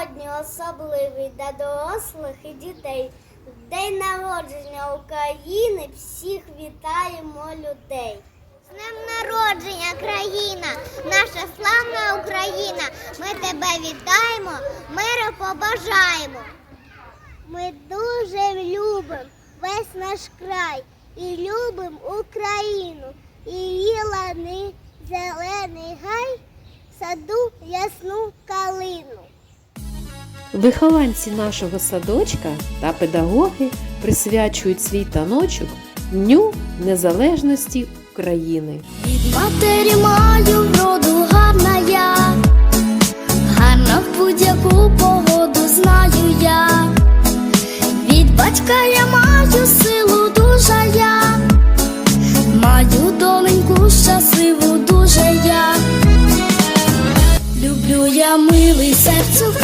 сьогодні особливий для дорослих і дітей. День народження України всіх вітаємо людей. З днем народження, країна, наша славна Україна. Ми тебе вітаємо, миру побажаємо. Ми дуже любимо весь наш край і любимо Україну. І її лани, зелений гай, саду ясну калину. Вихованці нашого садочка та педагоги присвячують свій таночок Дню Незалежності України. Від матері маю вроду гарна я, гарна в будь-яку погоду знаю я. Від батька я маю силу дуже я, маю доленьку щасливу дуже я. Люблю я милий серцю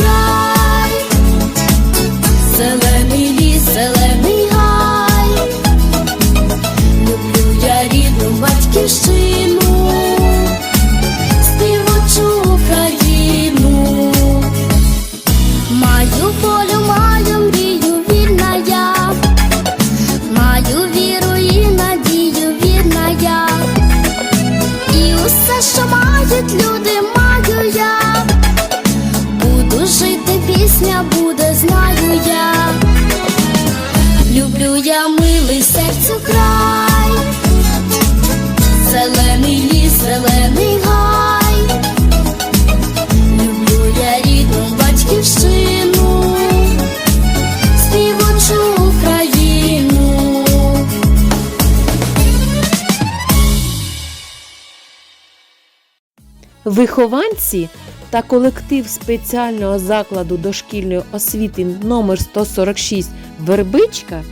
Вихованці та колектив спеціального закладу дошкільної освіти номер 146 Вербичка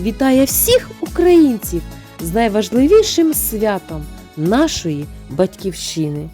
вітає всіх українців з найважливішим святом нашої батьківщини.